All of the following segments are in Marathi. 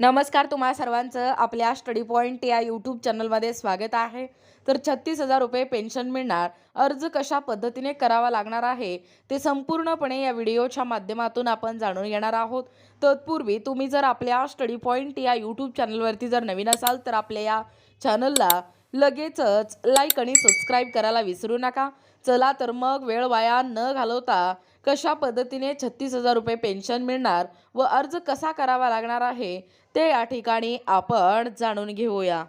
नमस्कार तुम्हा सर्वांचं. आपल्या स्टडी पॉईंट या यूट्यूब चॅनलमध्ये स्वागत आहे. तर छत्तीस हजार रुपये पेन्शन मिळणार. अर्ज कशा पद्धतीने करावा लागणार आहे ते संपूर्णपणे या व्हिडिओच्या माध्यमातून आपण जाणून घेणार आहोत. तत्पूर्वी तुम्ही जर आपल्या स्टडी पॉईंट या यूट्यूब चॅनलवरती जर नवीन असाल तर आपल्या या चॅनलला लगेचच लाईक आणि सबस्क्राईब करायला विसरू नका. चला तर मग वेळ वाया न घालवता कशा पद्धतीने छत्तीस हजार रुपये पेन्शन मिळणार व अर्ज कसा करावा लागणार आहे ते या ठिकाणी आपण जाणून घेऊया.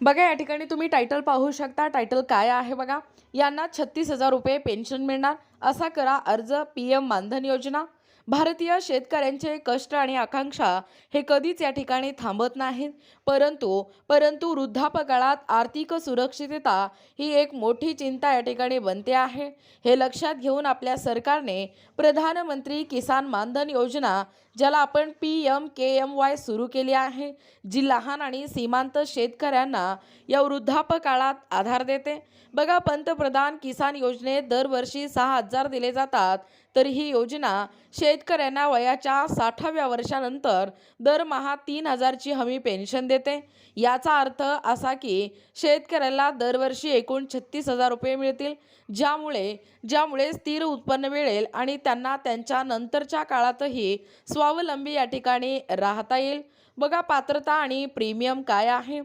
बघा या ठिकाणी तुम्ही टायटल पाहू शकता. टायटल काय आहे बघा? यांना छत्तीस हजार रुपये पेन्शन मिळणार. असा करा अर्ज पी एम मानधन योजना. भारतीय शेतकऱ्यांचे कष्ट आणि आकांक्षा हे कधीच या ठिकाणी थांबत नाहीत. परंतु परंतु वृद्धापकाळात आर्थिक सुरक्षितता ही एक मोठी चिंता या ठिकाणी बनते आहे. हे लक्षात घेऊन आपल्या सरकारने प्रधानमंत्री किसान मानधन योजना ज्याला आपण P M K M Y सुरू केली आहे जी लहान आणि सीमांत शेतकऱ्यांना या वृद्धापकाळात आधार देते. बघा पंतप्रधान किसान योजनेत दरवर्षी सहा हजार दिले जातात. तर ही योजना शेतकऱ्यांना वयाच्या साठाव्या वर्षानंतर दरमहा तीन हजारची हमी पेन्शन देते. याचा अर्थ असा की शेतकऱ्याला दरवर्षी एकूण छत्तीस हजार रुपये मिळतील. ज्यामुळे ज्यामुळे स्थिर उत्पन्न मिळेल आणि त्यांना त्यांच्या नंतरच्या काळातही स्वावलंबी या ठिकाणी राहता येईल. बघा पात्रता आणि प्रीमियम काय आहे.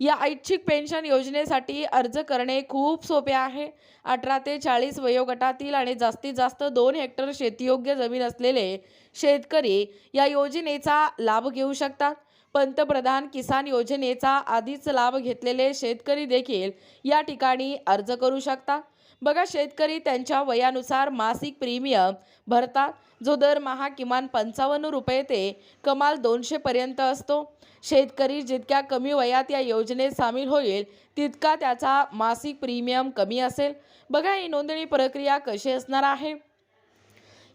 या ऐच्छिक पेन्शन योजनेसाठी अर्ज करणे खूप सोपे आहे. अठरा ते चाळीस वयोगटातील आणि जास्तीत जास्त दोन हेक्टर शेतीयोग्य जमीन असलेले शेतकरी या योजनेचा लाभ घेऊ शकतात. पंतप्रधान किसान योजनेचा आधीच लाभ घेतलेले शेतकरी देखील या ठिकाणी अर्ज करू शकतात. बघा शेतकरी त्यांच्या वयानुसार मासिक प्रीमियम भरतात. जो दरमहा किमान पंचावन्न रुपये ते कमाल दोनशेपर्यंत असतो. शेतकरी जितक्या कमी वयात या योजनेत सामील होईल तितका त्याचा मासिक प्रीमियम कमी असेल. बघा ही नोंदणी प्रक्रिया कशी असणार आहे?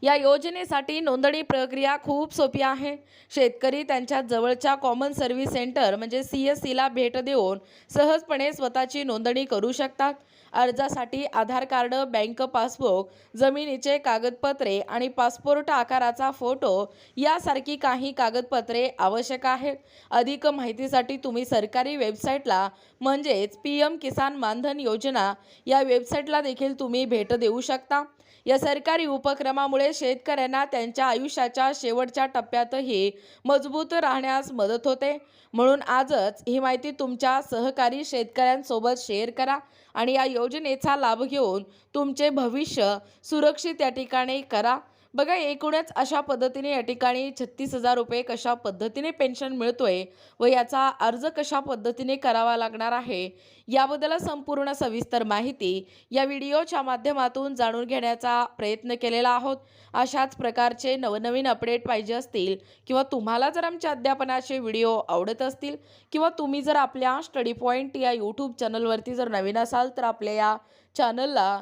या योजनेसाठी नोंदणी प्रक्रिया खूप सोपी आहे. शेतकरी त्यांच्या जवळच्या कॉमन सर्व्हिस सेंटर म्हणजे सी एस सीला भेट देऊन सहजपणे स्वतःची नोंदणी करू शकतात. अर्जासाठी आधार कार्ड बँक पासबुक जमिनीचे कागदपत्रे आणि पासपोर्ट आकाराचा फोटो यासारखी काही कागदपत्रे आवश्यक आहेत. अधिक माहितीसाठी तुम्ही सरकारी वेबसाईटला म्हणजेच पी एम किसान मानधन योजना या वेबसाईटला देखील तुम्ही भेट देऊ शकता. या सरकारी उपक्रमामुळे शेतकऱ्यांना त्यांच्या आयुष्याच्या शेवटच्या टप्प्यातही मजबूत राहण्यास मदत होते. म्हणून आजच ही माहिती तुमच्या सहकारी शेतकऱ्यांसोबत शेअर करा आणि या योजनेचा लाभ घेऊन तुमचे भविष्य सुरक्षित या ठिकाणी करा. बघा एकूणच अशा पद्धतीने या ठिकाणी छत्तीस हजार रुपये कशा पद्धतीने पेन्शन मिळतोय व याचा अर्ज कशा पद्धतीने करावा लागणार आहे याबद्दल संपूर्ण सविस्तर माहिती या व्हिडिओच्या माध्यमातून जाणून घेण्याचा प्रयत्न केलेला आहोत. अशाच प्रकारचे नवनवीन अपडेट पाहिजे असतील किंवा तुम्हाला जर आमच्या अध्यापनाचे व्हिडिओ आवडत असतील किंवा तुम्ही जर आपल्या स्टडी पॉईंट या यूट्यूब चॅनलवरती जर नवीन असाल तर आपल्या या चॅनलला